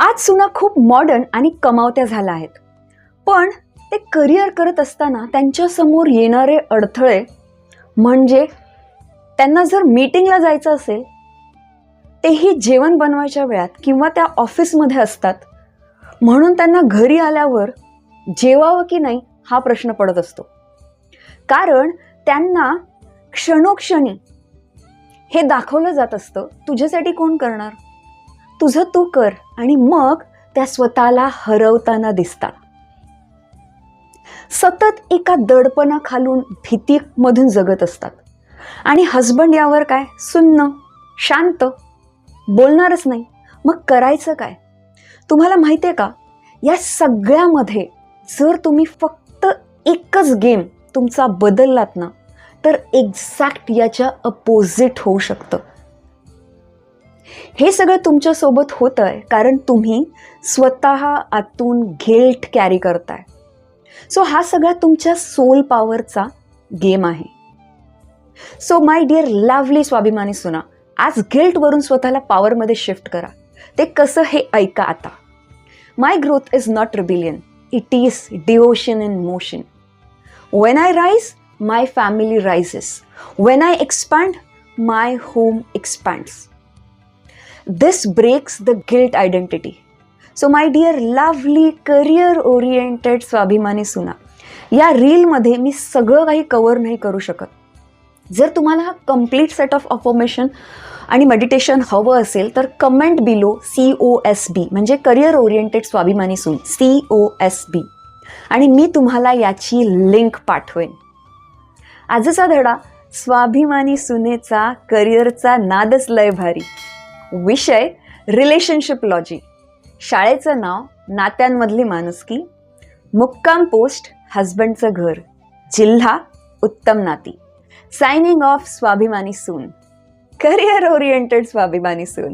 आज सुना खूप मॉडर्न आणि कमावत्या झाल्या आहेत. पण ते करिअर करत असताना त्यांच्यासमोर येणारे अडथळे म्हणजे त्यांना जर मीटिंगला जायचं असेल तेही जेवण बनवायच्या वेळात किंवा त्या ऑफिसमध्ये असतात. म्हणून त्यांना घरी आल्यावर जेवावं की नाही हा प्रश्न पडत असतो. कारण त्यांना क्षणोक्षणी हे दाखवलं जात असतं तुझ्यासाठी कोण करणार? तुझं तू कर आणि मग त्या स्वतःला हरवताना दिसतात. सतत एका दडपणाखालून भीतीमधून जगत असतात. आणि हजबंड यावर काय? सुन्न शांत बोलणारच नाही. मग करायचं काय? तुम्हाला माहिती आहे का? या सगळ्यामध्ये जर तुम्ही फक्त एकच गेम तुमचा बदललात ना तर एक्झॅक्ट याच्या अपोजिट होऊ शकतं. हे सगळं तुमच्यासोबत होतं आहे कारण तुम्ही स्वतः आतून गिल्ट कॅरी करताय. सो हा सगळा तुमच्या सोल पॉवरचा गेम आहे. सो माय डिअर लवली स्वाभिमानी सुना आज गिल्टवरून स्वतःला पॉवरमध्ये शिफ्ट करा. ते कसं हे ऐका आता. My growth is not rebellion it is devotion in motion when I rise my family rises when I expand my home expands this breaks the guilt identity so my dear lovely career oriented स्वाभिमानी सुना या रीलमध्ये मी सगळं काही cover नाही करू शकत. जर तुम्हाला हा कंप्लीट सेट ऑफ अफॉर्मेशन आणि मेडिटेशन हवं असेल तर comment below C O S B म्हणजे करिअर ओरिएंटेड स्वाभिमानी सून सी ओ एस बी आणि मी तुम्हाला याची लिंक पाठवेन. आजचा धडा स्वाभिमानी सुनेचा करिअरचा नादच लय भारी. विषय रिलेशनशिप लॉजी शाळेचं नाव नात्यांमधली माणुसकी. मुक्काम पोस्ट हजबंडचं घर. जिल्हा उत्तम नाती. सायनिंग ऑफ स्वाभिमानी सून. करिअर ओरिएंटेड स्वाभिमानी सून.